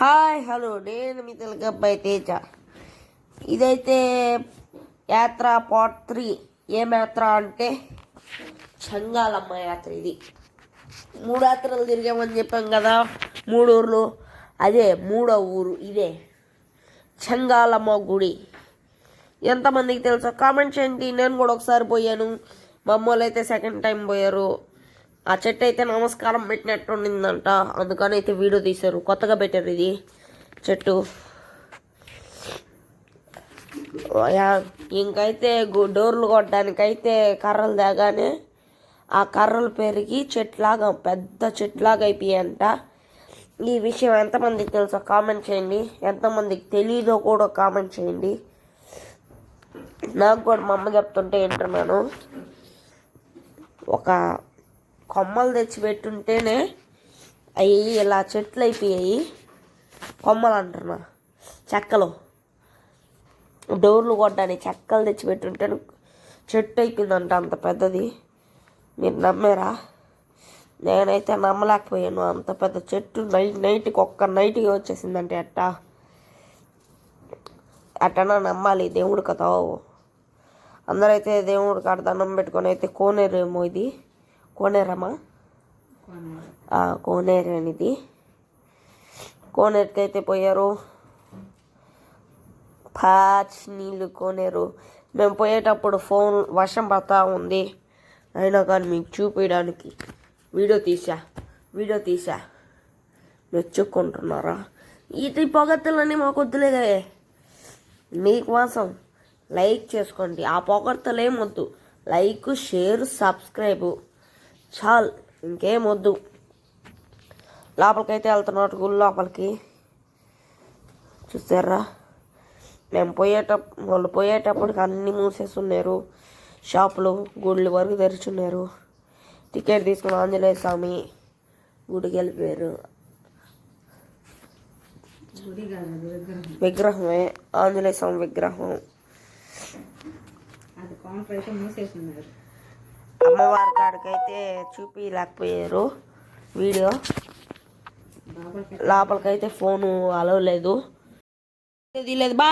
Hi hello నేను మీ తెలుగబ్బాయి తేజ. ఇదైతే యాత్ర పార్ట్ త్రీ. ఏం యాత్ర అంటే చంగాలమ్మ యాత్ర ఇది. మూడు యాత్రలు తిరిగామని చెప్పాం కదా మూడు ఊర్లు. అదే మూడో ఊరు ఇదే చంగాలమ్మ గుడి. ఎంతమందికి తెలుసో కామెంట్ చేయండి. నేను కూడా ఒకసారి పోయాను. మా అమ్మోళ్ళు అయితే సెకండ్ టైం పోయారు. ఆ చెట్టు అయితే నమస్కారం పెట్టినట్టు ఉండిందంట. అందుకని అయితే వీడియో తీశారు. కొత్తగా పెట్టారు ఇది చెట్టు. ఇంకైతే డోర్లు కొట్టడానికైతే కర్రలు తేగానే ఆ కర్రలు పెరిగి చెట్లాగా పెద్ద చెట్లాగా అయిపోయాయంట. ఈ విషయం ఎంతమందికి తెలుసో కామెంట్ చేయండి. ఎంతమందికి తెలీదో కూడా కామెంట్ చేయండి. నాకు కూడా మా అమ్మ చెప్తుంటే వింటున్నాను. ఒక కొమ్మలు తెచ్చి పెట్టుంటేనే అవి ఇలా చెట్లు అయిపోయాయి. కొమ్మలు అంటున్నా. చెక్కలు. డోర్లు కొట్టడానికి చెక్కలు తెచ్చి పెట్టుంటేనే చెట్టు అయిపోయిందంట అంత పెద్దది. మీరు నమ్మారా? నేనైతే నమ్మలేకపోయాను. అంత పెద్ద చెట్టు నైట్ నైట్కి ఒక్క నైట్కి వచ్చేసిందంటే అట్టా అట్టనా నమ్మాలి? దేవుడు కదా అందరైతే దేవుడికి కాడ దండం పెట్టుకొని అయితే కోనేరేమో ఇది. కోనేరమా కోనేరు అనేది. కోనేరుకి అయితే పోయారు. పాచి నీళ్ళు కోనేరు. మేము పోయేటప్పుడు ఫోన్ వర్షం పడతా ఉంది. అయినా కానీ మీకు చూపించడానికి వీడియో తీసా వీడియో తీసా. మెచ్చుకుంటున్నారా? ఇది పొగత్తులన్నీ మాకు వద్దులేగా మీకోసం లైక్ చేసుకోండి. ఆ పొగడ్తలు వద్దు. Like share subscribe. చాలు ఇంకేం వద్దు. లోపలికైతే వెళ్తున్నట్టు గుడి లోపలికి. చూసారా? మేము పోయేటప్పుడు వాళ్ళు పోయేటప్పటికి అన్నీ మూసేస్తున్నారు షాపులు గుళ్ళు వరకు తెరుచున్నారు. టికెట్ తీసుకుని ఆంజనేయ స్వామి గుడికి వెళ్ళిపోయారు. విగ్రహమే ఆంజనేయ స్వామి విగ్రహం. అది కౌంటర్ మూసేస్తున్నారు అమ్మవారి కాడికైతే చూపించలేకపోయారు వీడియో లోపలికి లోపలికైతే ఫోను అలవలేదు. లేదు బా